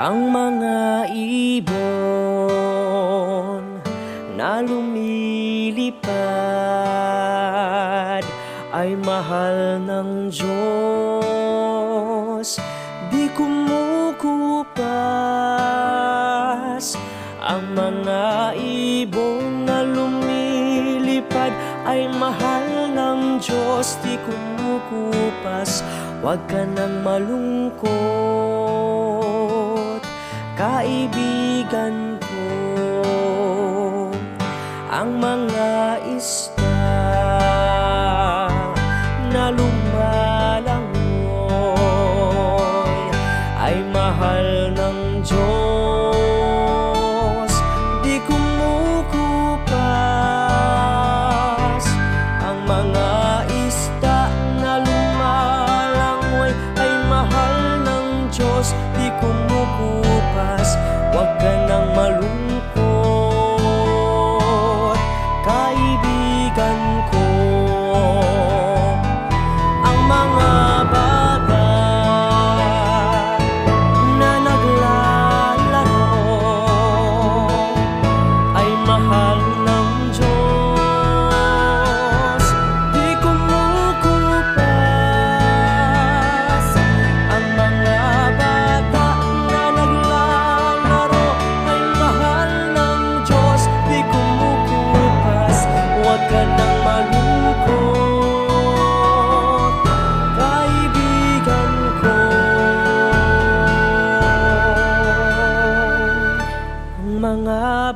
Ang mga ibon na lumilipad ay mahal ng Diyos. Di kumukupas Ang mga ibon na lumilipad ay mahal ng Diyos. Di kumukupas. Huwag ka nang malungkot Kaibigan ko Ang mga isda Na lumalangoy Ay mahal ng Diyos Di kumukupas Huwag ka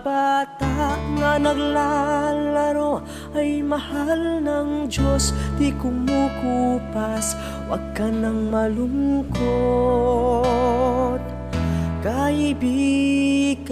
bata nga naglalaro ay mahal ng Diyos Di kumukupas, huwag ka nang malungkot. Kaibigan